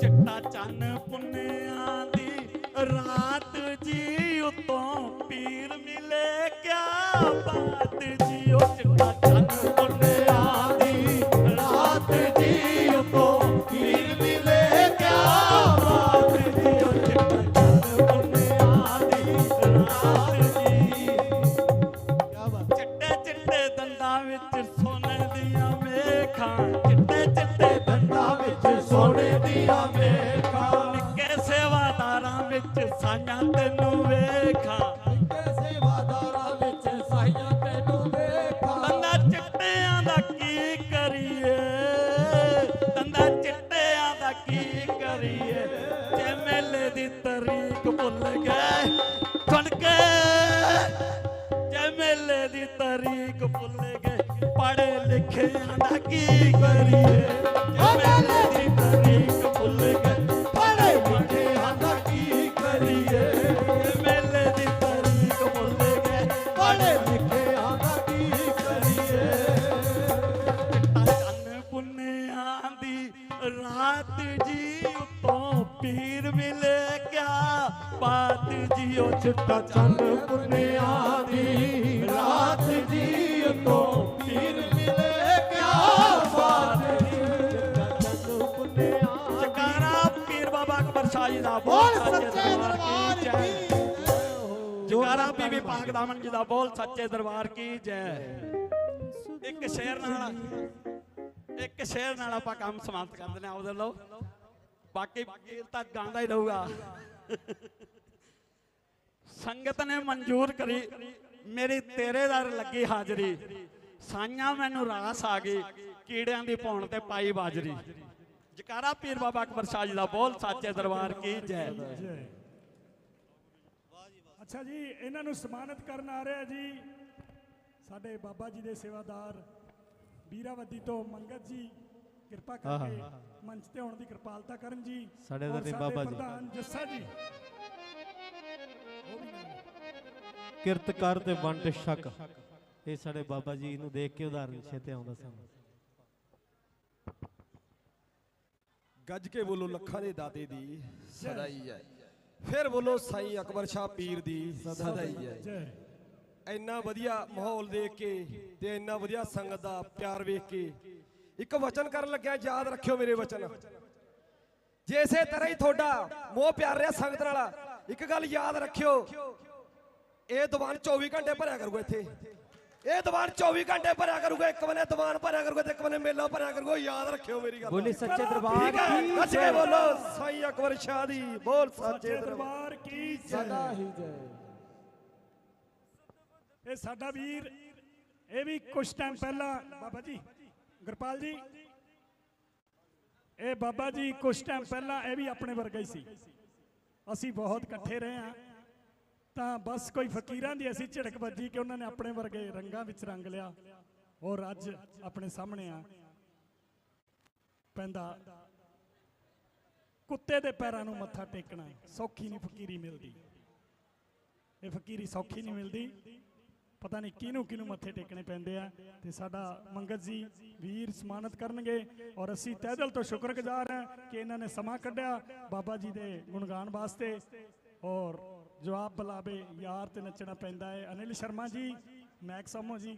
ਚਿੱਟਾ ਚੰਨ ਪੁੰਨਿਆਂ ਦੀ ਰਾਤ ਜੀ ਉਤੋਂ ਪੀਰ ਮਿਲੇ ਕਿਆ ਬਾਤ ਜੀ? ਉਹ ਚਿੱਟਾ ਚੰਨ ਪੁੰਨਿਆਂ ਦੀ ਰਾਤ ਜੀ ਉਤੋਂ ਪੀਰ ਮਿਲੇ ਕਿਆ ਬਾਤ ਜੀ? ਉਹ ਚਿੱਟਾ ਚੰਨ ਪੁੰਨਿਆਂ ਦੀ ਰਾਤ ਜੀ। ਚਿੱਟੇ ਚਿੱਟੇ ਦੰਦਾਂ ਵਿੱਚ ਵਿੱਚ ਸਾਈਆਂ ਤੈਨੂੰ ਵੇਖਾਂ। ਸੇਵਾਦਾਰਾਂ ਵਿੱਚ ਸਾਈਆਂ ਤੈਨੂੰ ਵੇਖਾਂ ਦੰਦਾਂ ਚਿੱਟਿਆਂ ਦਾ ਕੀ ਕਰੀਏ? ਦੰਦਾਂ ਚਿੱਟਿਆਂ ਦਾ ਕੀ ਕਰੀਏ? ਜੇ ਮੇਲੇ ਦੀ ਤਰੀਕ ਭੁੱਲ ਗਏ ਸੁਣ ਕੇ ਜੇ ਮੇਲੇ ਦੀ ਤਰੀਕ ਭੁੱਲ ਗਏ ਪੜੇ ਲਿਖਿਆਂ ਦਾ ਕੀ ਕਰੀਏ? ਜੇ ਮੇਲੇ ਦੀ ਰਾਤ ਜੀ ਉਤੋਂ ਪੀਰ ਮਿਲੇ ਕਿਆ? ਬਾਤ ਜੀ ਉਹ ਚਿੱਟਾ ਚੰਨ ਪੁੰਨਿਆਂ ਦੀ। ਰਾਤ ਜੀ ਉਤੋਂ ਪੀਰ ਮਿਲੇ ਕਿਆ? ਬਾਤ ਜੀ ਚੰਨ ਪੁੰਨਿਆਂ ਜਕਾਰਾ ਪੀਰ ਬਾਬਾ ਅਕਬਰ ਸ਼ਾਹ ਜੀ ਦਾ ਬੋਲ ਸੱਚੇ ਦਰਬਾਰ ਕੀ ਜਕਾਰਾ ਬੀਬੀ ਪਾਕ ਦਾਮਨ ਜੀ ਦਾ ਬੋਲ ਸੱਚੇ ਦਰਬਾਰ ਕੀ ਜੈ। ਇੱਕ ਸ਼ੇਰ ਨਾਲ ਇੱਕ ਸ਼ੇਰ ਨਾਲ ਆਪਾਂ ਕੰਮ ਸਮਾਪਤ ਕਰ ਦਿੰਦੇ ਆ ਉਹਦੇ ਲੋ ਬਾਕੀ ਗੀਤ ਤਾਂ ਗਾਉਂਦਾ ਹੀ ਰਹੂਗਾ। ਸੰਗਤ ਨੇ ਮਨਜ਼ੂਰ ਕਰੀ, ਮੇਰੀ ਤੇਰੇ ਦਰ ਲੱਗੀ ਹਾਜ਼ਰੀ। ਸਾਈਆਂ ਮੈਨੂੰ ਰਾਸ ਆ ਗਈ, ਕੀੜਿਆਂ ਦੀ ਪੌਣ ਤੇ ਪਾਈ ਬਾਜਰੀ। ਜਕਾਰਾ ਪੀਰ ਬਾਬਾ ਅਕਬਰ ਸ਼ਾਹ ਜੀ ਦਾ ਬੋਲ, ਸਾਚੇ ਦਰਬਾਰ ਕੀ ਜੈ। ਅੱਛਾ ਜੀ, ਇਹਨਾਂ ਨੂੰ ਸਨਮਾਨਿਤ ਕਰਨ ਆ ਰਿਹਾ ਜੀ ਸਾਡੇ ਬਾਬਾ ਜੀ ਦੇ ਸੇਵਾਦਾਰ ਵੀਰਾਵਦੀ ਤੋਂ ਮੰਗਤ ਜੀ ਕਿਰਪਾ ਕਰਕੇ ਮੰਚ ਤੇ ਆਉਣ ਦੀ ਕਿਰਪਾਲਤਾ ਕਰਨ ਜੀ। ਸਾਡੇ ਦਰਦੀ ਬਾਬਾ ਜੀ। ਪ੍ਰਧਾਨ ਜੱਸਾ ਜੀ। ਕਿਰਤ ਕਰ ਤੇ ਵੰਡ ਛਕ। ਇਹ ਸਾਡੇ ਬਾਬਾ ਜੀ ਨੂੰ ਦੇਖ ਕੇ ਉਦਾਹਰਨ ਛੇਤੇ ਆਉਂਦਾ ਸਾਨੂੰ ਗੱਜ ਕੇ ਬੋਲੋ ਲੱਖਾਂ ਦੇ ਦਾਤੇ ਦੀ ਸਦਾ ਹੀ ਹੈ। ਫਿਰ ਬੋਲੋ ਸਾਈਂ ਅਕਬਰ ਸ਼ਾਹ ਪੀਰ ਦੀ ਸਦਾ ਹੀ ਹੈ। ਜੈ। ਇੰਨਾ ਵਧੀਆ ਮਾਹੌਲ ਦੇਖ ਕੇ ਤੇ ਇੰਨਾ ਵਧੀਆ ਸੰਗਤ ਦਾ ਪਿਆਰ ਵੇਖ ਕੇ ਇੱਕ ਵਚਨ ਕਰਨ ਲੱਗਿਆ ਯਾਦ ਰੱਖਿਓ ਮੇਰੇ ਵਚਨ। ਜੇ ਇਸੇ ਤਰ੍ਹਾਂ ਹੀ ਤੁਹਾਡਾ ਮੋਹ ਪਿਆਰ ਰਿਹਾ ਸੰਗਤ ਨਾਲ ਇੱਕ ਗੱਲ ਯਾਦ ਰੱਖਿਓ ਇਹ ਦੀਵਾਨ 24 ਘੰਟੇ ਭਰਿਆ ਕਰੂਗਾ ਇੱਥੇ। ਇਹ ਦੀਵਾਨ 24 ਘੰਟੇ ਭਰਿਆ ਕਰੂਗਾ ਇੱਕ ਬੰਨੇ ਦੀਵਾਨ ਭਰਿਆ ਕਰੂਗਾ ਤੇ ਇੱਕ ਬੰਨੇ ਮੇਲਾ ਭਰਿਆ ਕਰੂਗਾ ਯਾਦ ਰੱਖਿਓ ਮੇਰੀ ਗੱਲ। ਬੋਲੇ ਸੱਚੇ ਦਰਬਾਰ ਕੀ ਕੇ ਬੋਲੋ ਸਾਈਂ ਅਕਬਰ ਸ਼ਾਹ ਦੀ ਬੋਲ ਸੱਚੇ ਸੱਚੇ ਦਰਬਾਰ ਦਰਬਾਰ ਕੀ ਸਦਾ ਹੀ ਜੈ। ਇਹ ਸਾਡਾ ਵੀਰ, ਇਹ ਵੀ ਕੁਝ ਟਾਈਮ ਪਹਿਲਾਂ ਬਾਬਾ ਜੀ, ਗੁਰਪਾਲ ਜੀ। ਇਹ ਬਾਬਾ ਜੀ ਕੁਝ ਟਾਈਮ ਪਹਿਲਾਂ ਇਹ ਵੀ ਆਪਣੇ ਵਰਗਾ ਹੀ ਸੀ। ਅਸੀਂ ਬਹੁਤ ਇਕੱਠੇ ਰਹੇ ਆ ਤਾਂ ਬਸ ਕੋਈ ਫਕੀਰਾਂ ਦੀ ਅਸੀਂ ਝਿੜਕ ਵੱਜੀ ਕਿ ਉਹਨਾਂ ਨੇ ਆਪਣੇ ਵਰਗੇ ਰੰਗਾਂ ਵਿੱਚ ਰੰਗ ਲਿਆ। ਔਰ ਅੱਜ ਆਪਣੇ ਸਾਹਮਣੇ ਆ। ਪੈਂਦਾ ਕੁੱਤੇ ਦੇ ਪੈਰਾਂ ਨੂੰ ਮੱਥਾ ਟੇਕਣਾ। ਸੌਖੀ ਨਹੀਂ ਫਕੀਰੀ ਮਿਲਦੀ। ਇਹ ਫਕੀਰੀ ਸੌਖੀ ਨਹੀਂ ਮਿਲਦੀ। ਪਤਾ ਨਹੀਂ ਕਿਹਨੂੰ ਕਿਹਨੂੰ ਮੱਥੇ ਟੇਕਣੇ ਪੈਂਦੇ ਆ ਤੇ ਸਾਡਾ ਮੰਗਤ ਜੀ ਵੀਰ ਸਮਾਨਤ ਕਰਨਗੇ ਔਰ ਅਸੀਂ ਤਹਿ ਦਿਲ ਤੋਂ ਸ਼ੁਕਰਗੁਜ਼ਾਰ ਹਾਂ ਕਿ ਇਹਨਾਂ ਨੇ ਸਮਾਂ ਕੱਢਿਆ ਬਾਬਾ ਜੀ ਦੇ ਗੁਣਗਾਨ ਵਾਸਤੇ ਔਰ ਜਵਾਬ ਬੁਲਾਵੇ ਯਾਰ ਤੇ ਨੱਚਣਾ ਪੈਂਦਾ ਹੈ। ਅਨਿਲ ਸ਼ਰਮਾ ਜੀ, ਮੈਕ ਸਮੋ ਜੀ।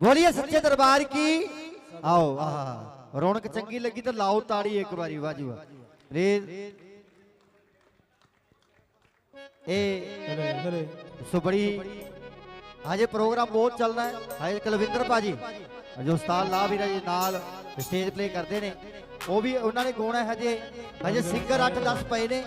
ਬੋਲੀਏ ਸੱਚੇ ਦਰਬਾਰ ਕੀ? ਆਓ, ਆਹ, ਰੌਣਕ ਚੰਗੀ ਲੱਗੀ ਤਾਂ ਲਾਓ ਤਾੜੀ ਇੱਕ ਵਾਰੀ ਵਾਜੀ ਵਾਹ। ਰੇ ਇਹ ਹਲੇ ਹਲੇ ਸੋ ਬੜੀ ਹਜੇ ਪ੍ਰੋਗਰਾਮ ਬਹੁਤ ਚੱਲਦਾ ਹੈ। ਹਜੇ ਕੁਲਵਿੰਦਰ ਭਾਜੀ ਜੋ ਉਸਤਾਦ ਲਾ ਵੀਰਾ ਜੀ ਨਾਲ ਸਟੇਜ ਪਲੇ ਕਰਦੇ ਨੇ। ਉਹ ਵੀ ਉਹਨਾਂ ਨੇ ਗਾਉਣਾ ਹਜੇ। ਹਜੇ ਸਿੰਗਰ 8 10 ਪਏ ਨੇ।